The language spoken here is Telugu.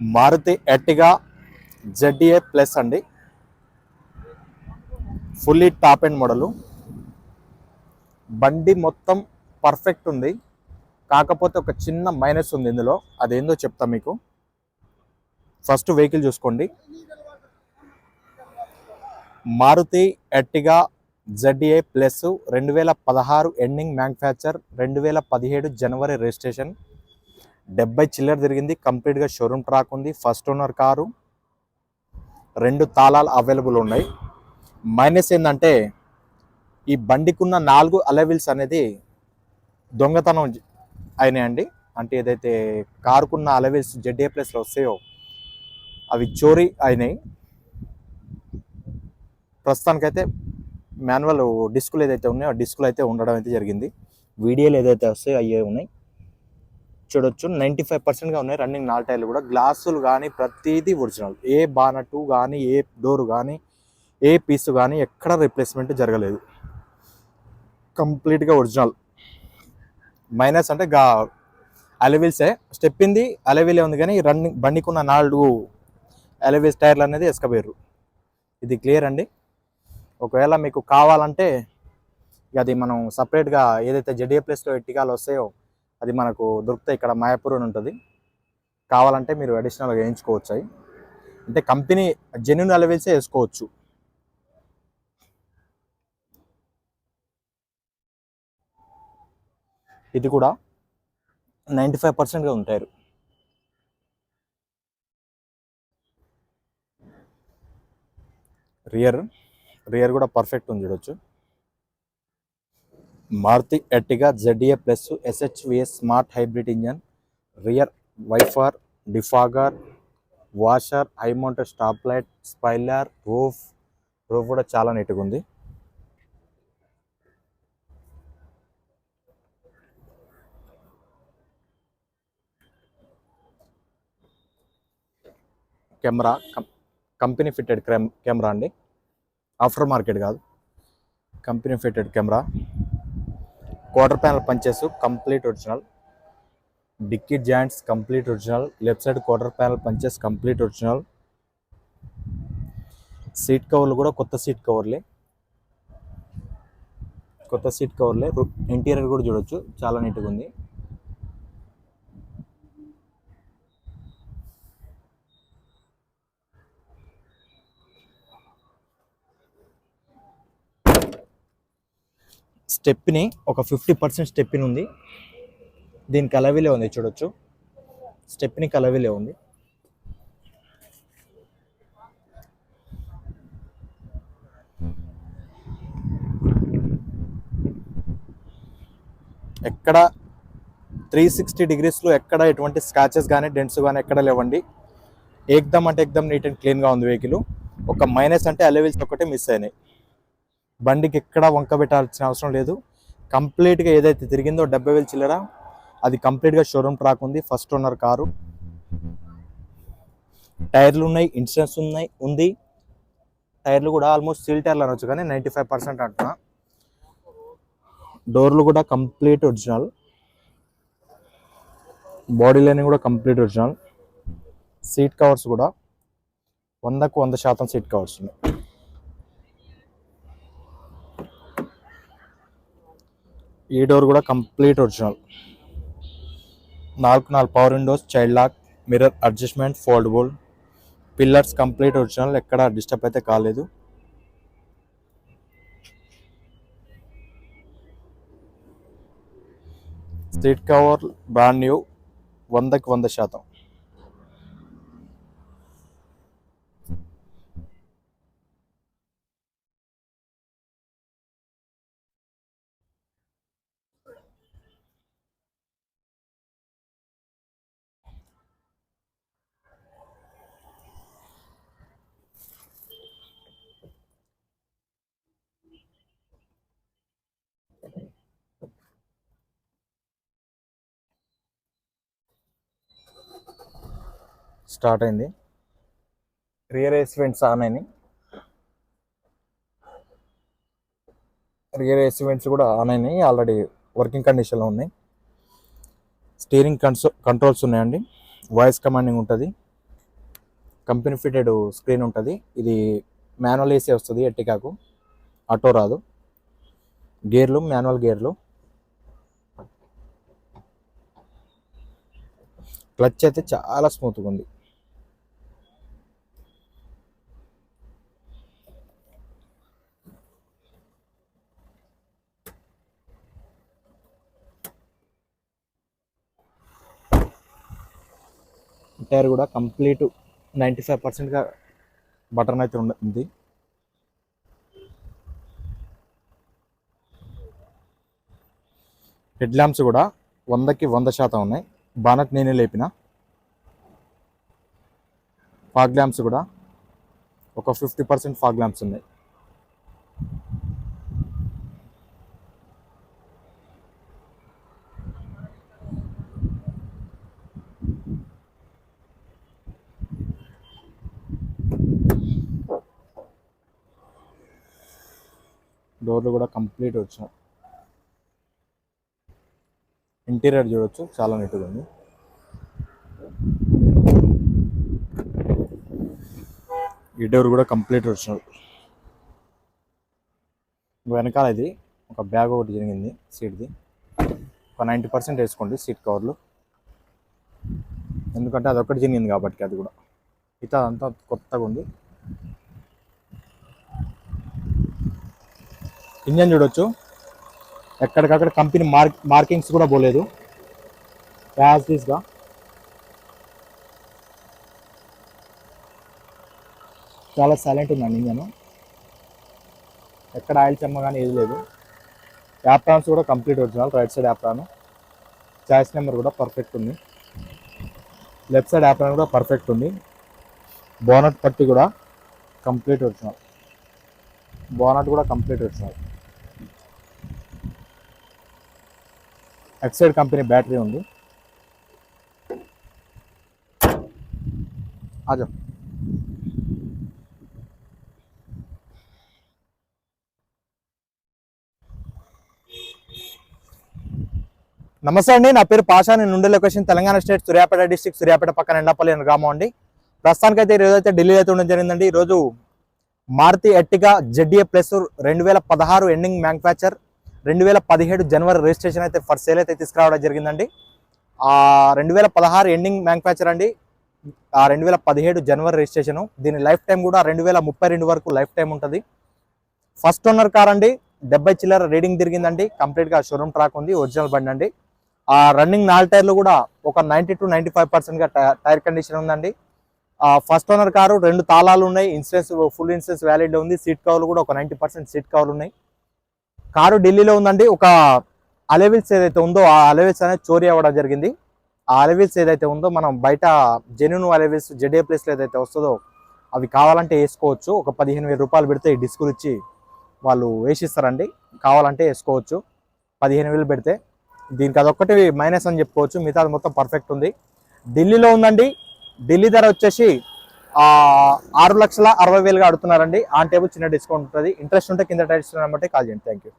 మారుతి ఎట్టిగా జడ్డీఏ ప్లస్ అండి. Fully top and model. బండి మొత్తం పర్ఫెక్ట్ ఉంది. కాకపోతే ఒక చిన్న మైనస్ ఉంది ఇందులో. అదేందో చెప్తా మీకు. ఫస్ట్ వెహికల్ చూసుకోండి. మారుతి ఎట్టిగా జెడ్ఏ ప్లస్ రెండు వేల పదహారు ఎండింగ్ మ్యానుఫ్యాక్చర్ రెండు వేల పదిహేడు జనవరి రిజిస్ట్రేషన్. డెబ్బై చిల్లర తిరిగింది కంప్లీట్గా షోరూమ్ ట్రాక్ ఉంది. First owner car. రెండు తాళాలు అవైలబుల్ ఉన్నాయి. మైనస్ ఏంటంటే ఈ బండికున్న నాలుగు అలవిల్స్ అనేది దొంగతనం అయినాయండి. అంటే ఏదైతే కారుకున్న అలవిల్స్ జెడ్ఏ ప్లస్లో వస్తాయో అవి చోరీ అయినాయి. ప్రస్తుతానికైతే మాన్యువల్ డిస్కులు ఏదైతే ఉన్నాయో ఆ డిస్కులు అయితే ఉండడం అయితే జరిగింది. వీడియోలు ఏదైతే వస్తాయో అయ్యే ఉన్నాయి. చూడొచ్చు. నైంటీ ఫైవ్ పర్సెంట్గా ఉన్నాయి. రన్నింగ్ నాలుగు టైర్లు కూడా. గ్లాసులు కానీ ప్రతిదీ ఒరిజినల్. ఏ బానటు కానీ ఏ డోరు కానీ ఏ పీస్ కానీ ఎక్కడ రిప్లేస్మెంట్ జరగలేదు. కంప్లీట్గా ఒరిజినల్. మైనస్ అంటే గా అలవిల్సే స్టెప్పింది. అలవిలే ఉంది కానీ రన్నింగ్ బండికున్న నాలుగు అలెవిల్స్ టైర్లు అనేది ఎసుకపోయారు ఇది క్లియర్ అండి? ఒకవేళ మీకు కావాలంటే అది మనం సపరేట్గా ఏదైతే జెడిఏ ప్లేస్లో ఎట్టికాలు వస్తాయో అది మనకు దొరుకుతాయి ఇక్కడ మాయాపూర్ అని ఉంటుంది. కావాలంటే మీరు అడిషనల్గా వేయించుకోవచ్చు అవి. అంటే కంపెనీ జెన్యున్ అలెవెల్సే వేసుకోవచ్చు. ఇది కూడా నైంటీ ఫైవ్ పర్సెంట్గా ఉంటారు రియర్ రియర్ కూడా పర్ఫెక్ట్ ఉంది చూడొచ్చు. Maruti Ertiga ZA plus SHVS smart hybrid engine rear wiper defogger washer high mounted stop light spoiler roof roof కూడా చాలా నీట్గా ఉంది. కెమెరా కంపెనీ ఫిట్టెడ్ కెమెరా అండి. ఆఫ్టర్ మార్కెట్ కాదు. Company fitted camera. Quarter panel punches complete original. Dickey joints complete original. Left side quarter panel punches complete original. Seat కవర్లు కూడా కొత్త సీట్ కవర్లే. కొత్త సీట్ కవర్లే. ఇంటీరియర్ కూడా చూడొచ్చు. చాలా నీట్గా ఉంది. స్టెప్ని ఒక ఫిఫ్టీ పర్సెంట్ స్టెప్ని ఉంది. దీనికి అలవిలే ఉంది చూడొచ్చు. స్టెప్ని కలవిలే ఉంది. ఎక్కడ త్రీ సిక్స్టీ డిగ్రీస్లో ఎక్కడ ఎటువంటి స్క్రాచెస్ కానీ డెంట్స్ కానీ ఎక్కడ లేవండి. ఏకదమ్ అంటే ఏకదమ్ నీట్ అండ్ క్లీన్గా ఉంది వెహికల్. ఒక మైనస్ అంటే అలెవిల్స్ ఒకటే మిస్ అయినాయి. బండికి ఎక్కడ వంక పెట్టాల్సిన అవసరం లేదు. కంప్లీట్గా ఏదైతే తిరిగిందో డెబ్బై వేలు చిల్లర అది కంప్లీట్గా షోరూమ్ ట్రాక్ ఉంది ఫస్ట్ ఓనర్ కారు. టైర్లు ఉన్నాయి ఇన్సూరెన్స్ ఉన్నాయి ఉంది. టైర్లు కూడా ఆల్మోస్ట్ సీల్ టైర్లు అనొచ్చు కానీ నైంటీ ఫైవ్ పర్సెంట్ అంటున్నా డోర్లు కూడా కంప్లీట్ ఒరిజినల్ బాడీ లైనింగ్ కూడా కంప్లీట్ ఒరిజినల్ సీట్ కవర్స్ కూడా. వందకు వంద శాతం సీట్ కవర్స్ ఉన్నాయి. ఈ డోర్ కూడా కంప్లీట్ ఒరిజినల్ నాలుగు నాలుగు power windows child lock mirror adjustment foldable pillars complete original ఎక్కడ డిస్టర్బ్ అయితే కాలేదు. సీట్ కవర్ బ్రాండ్ న్యూ వందకి వంద శాతం. స్టార్ట్ అయింది. రియర్ ఎస్వెంట్స్ ఆన్ అయినాయి. రియర్ ఎస్వెంట్స్ కూడా ఆన్ అయినాయి. ఆల్రెడీ వర్కింగ్ కండిషన్లో ఉన్నాయి. స్టీరింగ్ కన్సో కంట్రోల్స్ ఉన్నాయండి. వాయిస్ కమాండింగ్ ఉంటుంది. కంపెనీ ఫిటెడ్ స్క్రీన్ ఉంటుంది. ఇది మాన్యువల్ ఏసీ వస్తుంది ఎట్టికాకు ఆటో రాదు. గేర్లు మాన్యువల్ గేర్లు క్లచ్ అయితే చాలా స్మూత్గా ఉంది. టైర్ కూడా కంప్లీట్ నైంటీ ఫైవ్ పర్సెంట్గా బటన్ అయితే ఉంది. హెడ్ ల్యాంప్స్ కూడా వందకి వంద శాతం ఉన్నాయి. బానట్ నేనే లేపిన. ఫాగ్ ల్యాంప్స్ కూడా ఒక ఫిఫ్టీ పర్సెంట్ ఫాగ్ ల్యాంప్స్ ఉన్నాయి. డోర్లు కూడా కంప్లీట్ వచ్చినాయి ఇంటీరియర్ చూడొచ్చు చాలా నీట్గా ఉంది. ఈ డోర్ కూడా కంప్లీట్ వచ్చినాడు వెనకాల ఇది ఒక బ్యాగ్ ఒకటి జరిగింది సీట్ది ఒక నైంటీ పర్సెంట్ వేసుకోండి సీట్ కవర్లు ఎందుకంటే అది ఒకటి జరిగింది కాబట్టి అది కూడా. ఇత అంతా కొత్తగా ఉంది. ఇంజన్ చూడొచ్చు. ఎక్కడికక్కడ కంపెనీ మార్క్ మార్కింగ్స్ కూడా పోలేదు. యాజ్ దీస్గా చాలా సైలెంట్ ఉందండి ఇంజన్. ఎక్కడ ఆయిల్ చెమ్మ కానీ ఏది లేదు. యాప్రాన్స్ కూడా complete original right side apron choice number కూడా పర్ఫెక్ట్ ఉంది. లెఫ్ట్ సైడ్ యాప్రాన్ కూడా పర్ఫెక్ట్ ఉంది. బోనట్ పట్టి కూడా కంప్లీట్ ఒరిజినల్ బోనట్ కూడా complete original Exide company battery ఉంది. ఆజో నమస్తే అండి నా పేరు పాషా నేను ఉండే location Telangana state Suryapet district Suryapet పక్కన ఎండపల్లి అనే గ్రామం అండి. ప్రస్తుతానికైతే ఈరోజు అయితే ఢిల్లీ అయితే ఉండడం జరిగిందండి. ఈరోజు మారుతి ఎట్టిగా జెడ్ఏ ప్లస్ రెండు వేల పదహారు ఎండింగ్ మ్యానుఫ్యాక్చర్ రెండు వేల పదిహేడు జనవరి రిజిస్ట్రేషన్ అయితే ఫర్ సేల్ అయితే తీసుకురావడం జరిగిందండి. ఆ రెండు వేల పదహారు ఎండింగ్ మ్యానుఫ్యాక్చర్ అండి. ఆ రెండు వేల పదిహేడు జనవరి రిజిస్ట్రేషను. దీని లైఫ్ టైం కూడా రెండు వేల ముప్పై రెండు వరకు లైఫ్ టైం ఉంటుంది. ఫస్ట్ ఓనర్ కార్ అండి. డెబ్బై చిల్లర రీడింగ్ తిరిగిందండి. కంప్లీట్గా షోరూమ్ ట్రాక్ ఉంది. ఒరిజినల్ బండి అండి. ఆ రన్నింగ్ నాలుగు టైర్లు కూడా ఒక నైంటీ టు నైంటీ ఫైవ్ పర్సెంట్గా టైర్ కండిషన్ ఉందండి. ఫస్ట్ ఓనర్ కారు రెండు తాళాలు ఉన్నాయి. ఇన్సూరెన్స్ ఫుల్ ఇన్సూరెన్స్ వ్యాలిడ్ ఉంది. సీట్ కవర్లు కూడా ఒక నైంటీ పర్సెంట్ సీట్ కవర్లు ఉన్నాయి. కారు ఢిల్లీలో ఉందండి. ఒక అలెవిల్స్ ఏదైతే ఉందో ఆ అలెవిల్స్ అనేది చోరీ అవ్వడం జరిగింది. ఆ అలెవిల్స్ ఏదైతే ఉందో మనం బయట జెన్యున్ అలెవిల్స్ జెడే ప్లేస్లో ఏదైతే వస్తుందో అవి కావాలంటే వేసుకోవచ్చు. ఒక పదిహేను వేల రూపాయలు పెడితే ఈ డిస్కులు ఇచ్చి వాళ్ళు వేసిస్తారండి. కావాలంటే వేసుకోవచ్చు. పదిహేను వేలు పెడితే దీనికి అదొక్కటి మైనస్ అని చెప్పుకోవచ్చు. మిగతా మొత్తం పర్ఫెక్ట్ ఉంది. ఢిల్లీలో ఉందండి. ఢిల్లీ ధర వచ్చేసి ఆరు లక్షల అరవై వేలుగా అడుగుతున్నారండి. ఆన్ టేబుల్ చిన్న డిస్కౌంట్ ఉంటుంది. ఇంట్రెస్ట్ ఉంటే కింద టైట్స్ బట్టి కాల్ చేయండి. Thank you